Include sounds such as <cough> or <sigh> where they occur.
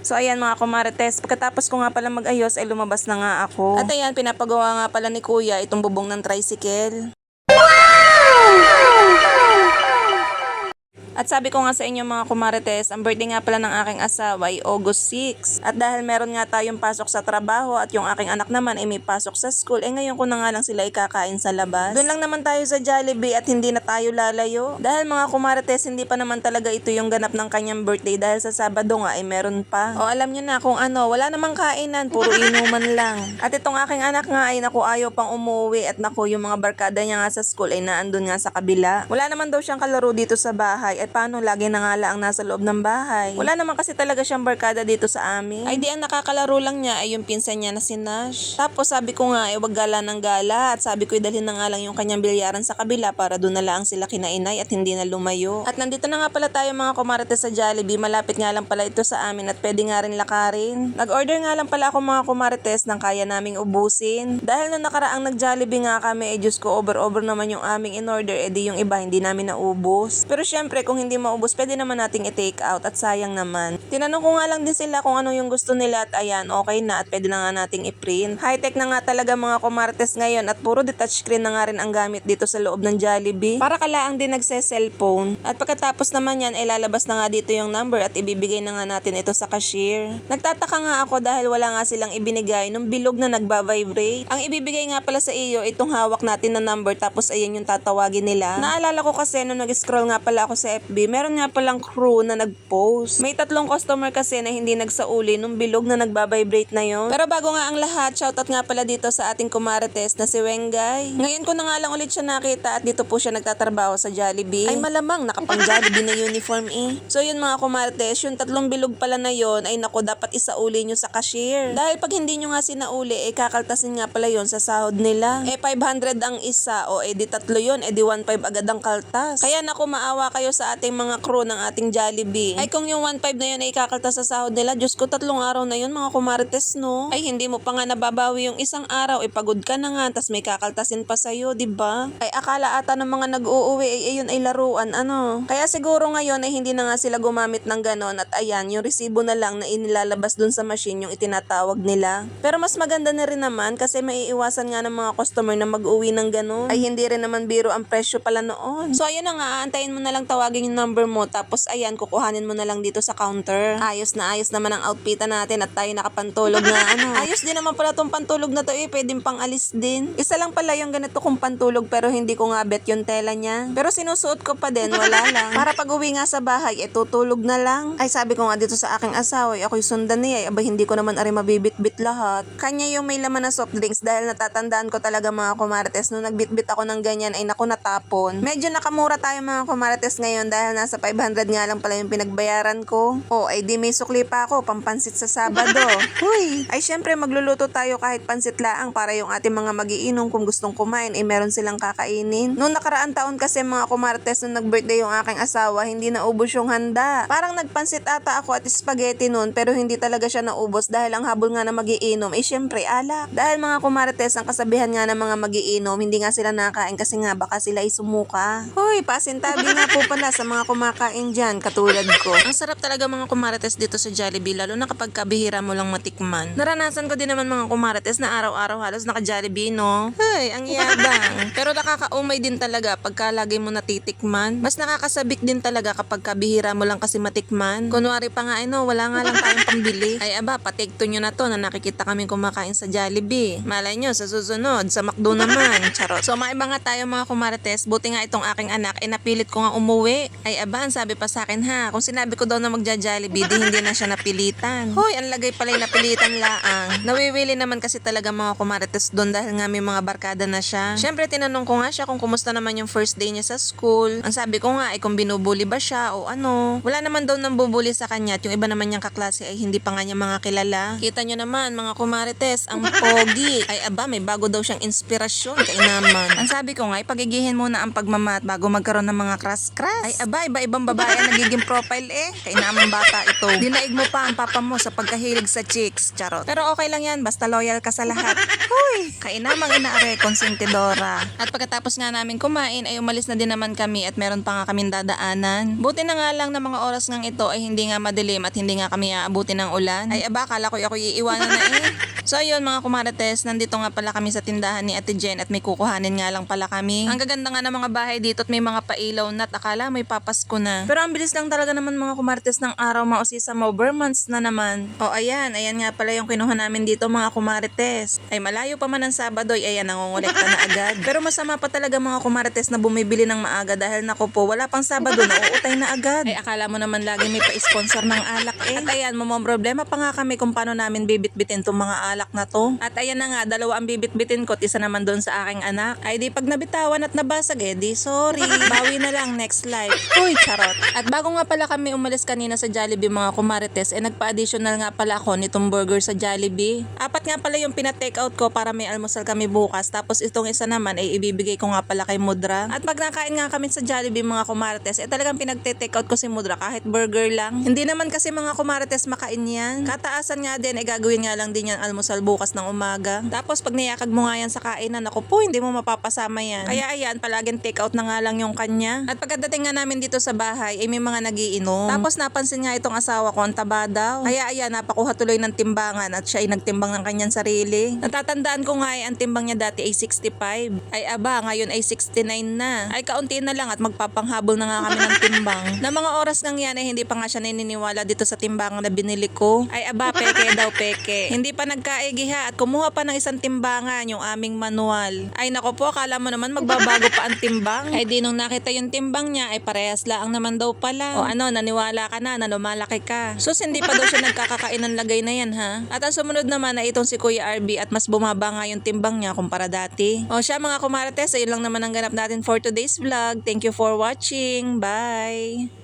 So ayan mga kumarites, pagkatapos ko nga pala mag-ayos ay lumabas na nga ako. At ayan, pinapagawa nga pala ni kuya itong bubong ng tricycle. At sabi ko nga sa inyo mga kumarites, ang birthday nga pala ng aking asawa ay August 6. At dahil meron nga tayong pasok sa trabaho at yung aking anak naman ay may pasok sa school, eh ngayon ko na nga lang sila ikakain sa labas. Doon lang naman tayo sa Jollibee at hindi na tayo lalayo. Dahil mga kumarites, hindi pa naman talaga ito yung ganap ng kanyang birthday dahil sa Sabado nga ay meron pa. O alam nyo na kung ano, wala namang kainan, puro inuman <laughs> lang. At itong aking anak nga ay naku ayaw pang umuwi at naku yung mga barkada niya nga sa school ay naandun nga sa kabila. Wala naman daw siyang kalaro dito sa bahay at paano lagi na nga lang nasa loob ng bahay. Wala naman kasi talaga siyang barkada dito sa amin. Ay di ang nakakalaro lang niya ay yung pinsan niya na si Nash. Tapos sabi ko nga ay wag gala ng gala at sabi ko dalhin na nga lang yung kanyang bilyaran sa kabila para doon na lang sila kinainay at hindi na lumayo. At nandito na nga pala tayo mga kumarites sa Jollibee. Malapit nga lang pala ito sa amin at pwede nga rin lakarin. Nag-order nga lang pala ako mga kumarites ng kaya naming ubusin. Dahil nung nakaraang nag-Jollibee nga kami, eh Diyos ko over-over naman yung aming in-order, eh di yung iba hindi namin naubos. Pero syempre kung hindi maubos, pwede naman nating i-take out at sayang naman. Tinanong ko nga lang din sila kung ano yung gusto nila at ayan, okay na at pwede na nga nating i-print. High-tech na nga talaga mga kumartes ngayon at puro di touchscreen na nga rin ang gamit dito sa loob ng Jollibee. Para kalaang din nagse-cellphone. At pagkatapos naman yan, ay lalabas na nga dito yung number at ibibigay na nga natin ito sa cashier. Nagtataka nga ako dahil wala nga silang ibinigay nung bilog na nagba-vibrate. Ang ibibigay nga pala sa iyo, itong hawak natin na number tapos ayan yung tatawagin nila. Naalala ko kasi nung nag-scroll nga pala ako sa FB, meron nga palang crew na nag-post. May tatlong customer kasi na hindi nagsauli nung bilog na nagba-vibrate na yon. Pero bago nga ang lahat, shoutout nga pala dito sa ating kumarites na si Wengay. Ngayon ko na nga lang ulit siya nakita at dito po siya nagtatrabaho sa Jollibee. Ay malamang nakapang Jollibee na uniform eh. So yun mga kumarites, yung tatlong bilog pala na yon ay nako dapat isauli nyo sa cashier. Dahil pag hindi nyo nga sinauli, eh kakaltasin nga pala yon sa sahod nila. Eh 500 ang isa o eh di tatlo yon, eh di 1.5 agad ang kaltas. Kaya naku maawa kayo sa ating mga crew ng ating Jollibee. Ay kung yung 1.5 na yun ay kakaltas sa sahod nila, Diyos ko tatlong araw na yun mga kumarites no. Ay hindi mo pa nga nababawi yung isang araw, eh pagod ka na nga, tas may kakaltasin pa sa'yo, di ba? Ay akala ata ng mga nag-uuwi ay ayun ay laruan ano. Kaya siguro ngayon ay hindi na nga sila gumamit ng ganon at ayan, yung resibo na lang na inilalabas dun sa machine yung itinatawag nila. Pero mas maganda na rin naman kasi maiiwasan nga ng mga customer na mag-uwi ng ganon. Ay hindi rin naman biro ang presyo pala noon. So ayun na nga, aantayin mo na lang tawagin yung number mo tapos ayan, kukuhanin mo na lang dito sa counter. Ayos na ayos naman ang outfitan natin at tayo nakapantulog na ano. <laughs> Ayos din naman pala tong pantulog na to eh, pwedeng pang alis din. Isa lang pala yung ganito kong pantulog pero hindi ko nga bet yung tela niya. Pero sinusuot ko pa din, wala <laughs> lang. Para pag uwi nga sa bahay, eh tutulog na lang. Ay sabi ko nga dito sa aking asawa, eh, ako'y sundan niya, eh, aba hindi ko naman ari mabibit-bit lahat. Kanya yung may laman na soft drinks dahil natatandaan ko talaga mga kumarites nung nagbitbit ako ng ganyan ay naku natapon. Medyo nakamura tayo mga kumarites ngayon dahil nasa 500 nga lang pala yung pinagbayaran ko. O ay di may sukli pa ako, pampansit sa Sabado. <laughs> Huy! Ay syempre magluluto tayo kahit pansit laang para yung ating mga magiinom kung gustong kumain ay meron silang kakainin. Noong nakaraan taon kasi mga kumarites nung nag-birthday yung aking asawa, hindi naubos yung handa. Parang nagpansit ata ako at spaghetti noon pero hindi talaga siya naubos dahil ang habol nga na magiinom ay syempre alak. Dahil mga kumarites ang kasabihan nga ng mga magiinom, hindi nga sila nakain kasi nga baka sila ay sumuka. Hoy, pasintabi nga po pala sa mga kumakain dyan katulad ko. <laughs> Ang sarap talaga mga kumarites dito sa Jollibee lalo na kapag kabihira mo lang matikman. Naranasan ko din naman mga kumarites na araw-araw halos naka-Jollibee no. Hey, ang yabang. <laughs> Pero nakakaumay din talaga pagka lagi mo natitikman. Mas nakakasabik din talaga kapag kabihira mo lang kasi matikman. Kunwari pa nga ano, wala nga lang tayong pambili. <laughs> Ay aba, patikto nyo na to na nakikita kami kumakain sa Jollibee. Malay nyo, sa susunod, sa McDo naman. Charot. So maiba nga tayo mga kumarites. Buti nga itong aking anak, ay napilit ko nga umuwi. Ay aba, ang sabi pa sa akin ha, kung sinabi ko daw na magja-Jollibee, di hindi na siya napilitan. <laughs> Hoy, ang lagay pala yung napilitan laang. Nawiwili naman kasi talaga mga kumarites doon dahil nga may mga barkada na siya. Siyempre, tinanong ko nga siya kung kumusta naman yung first day niya sa school. Ang sabi ko nga ay kung binubuli ba siya o ano. Wala naman daw nang bubuli sa kanya at yung iba naman niyang kaklase ay hindi pa nga niya mga kilala. Kita niyo naman mga kumarites, ang <laughs> pogi. Ay aba, may bago daw siyang inspirasyon kay naman. Ang sabi ko nga, ipagigihin muna ang pagmamat bago magkaroon ng mga crush-crush. Ay Ay aba, iba-ibang babae ang nagiging profile eh. Kainamang bata ito. Dinaig mo pa ang papa mo sa pagkahilig sa chicks. Charot. Pero okay lang yan, basta loyal ka sa lahat. Huy! Kainamang inaare, konsentidora. At pagkatapos nga namin kumain ay umalis na din naman kami at meron pa nga kaming dadaanan. Buti na nga lang na mga oras ngang ito ay hindi nga madilim at hindi nga kami aabuti ng ulan. Ay aba, kala ko ako iiwanan na eh. So ayun mga kumarates, nandito nga pala kami sa tindahan ni Ate Jen at may kukuhanin nga lang pala kami. Ang gaganda nga ng mga bahay dito at may mga pailaw na at akala may papasko na. Pero ang bilis lang talaga naman mga kumarates ng araw mausisa mo, months na naman. O ayan, ayan nga pala yung kinuha namin dito mga kumarates. Ay malayo pa man ang Sabado ay ayan nangongolekta na agad. <laughs> Pero masama pa talaga mga kumarates na bumibili ng maaga dahil nako po wala pang Sabado na uutay na agad. Ay akala mo naman lagi may pa-sponsor ng alak eh. At ayan, mamang problema pa nga kami kung paano namin bibit-bitin tong mga alak na to. At ayan na nga, dalawa ang bibit-bitin ko at isa naman doon sa aking anak. Ay di pag nabitawan at nabasag eh, di sorry. <laughs> Bawi na lang next life. Uy, charot. At bago nga pala kami umalis kanina sa Jollibee mga kumarites, eh nagpa-additional nga pala ako nitong burger sa Jollibee. Apat nga pala yung pina-take out ko para may almusal kami bukas. Tapos itong isa naman ay ibibigay ko nga pala kay Mudra. At pag nakain nga kami sa Jollibee mga kumarites, eh talagang pinagte-take out ko si Mudra kahit burger lang. Hindi naman kasi mga kumarites makain yan. Kataasan nga din, eh gagawin nga lang din yan almusal bukas ng umaga. Tapos pag niyakag mo nga yan sa kainan, ako po, hindi mo mapapasama yan. Kaya ayan, palaging take out na nga lang yung kanya. At pagkadating nga namin dito sa bahay, ay may mga nagiinom. Tapos napansin nga itong asawa ko, ang taba daw. Kaya ayan, napakuha tuloy ng timbangan at siya ay nagtimbang ng kanyang sarili. Natatandaan ko nga ay ang timbang niya dati ay 65. Ay aba, ngayon ay 69 na. Ay kaunti na lang at magpapanghabol na nga kami ng timbang. <laughs> na mga oras nang yan ay hindi pa nga siya naniniwala dito sa timbangan na binili ko. Ay aba, peke daw peke. Hindi pa nagkaigiha at kumuha pa ng isang timbangan yung aming manual. Ay nako po, akala mo naman magbabago pa ang timbang. <laughs> Ay di nung nakita yung timbang niya ay parehas lang naman daw pala. O ano, naniwala ka na na lumalaki ka. Sus, hindi pa daw siya nagkakakain ng lagay na yan ha. At ang sumunod naman ay itong si Kuya RB at mas bumaba nga yung timbang niya kumpara dati. O siya mga kumarates, ayun lang naman ang ganap natin for today's vlog. Thank you for watching. Bye!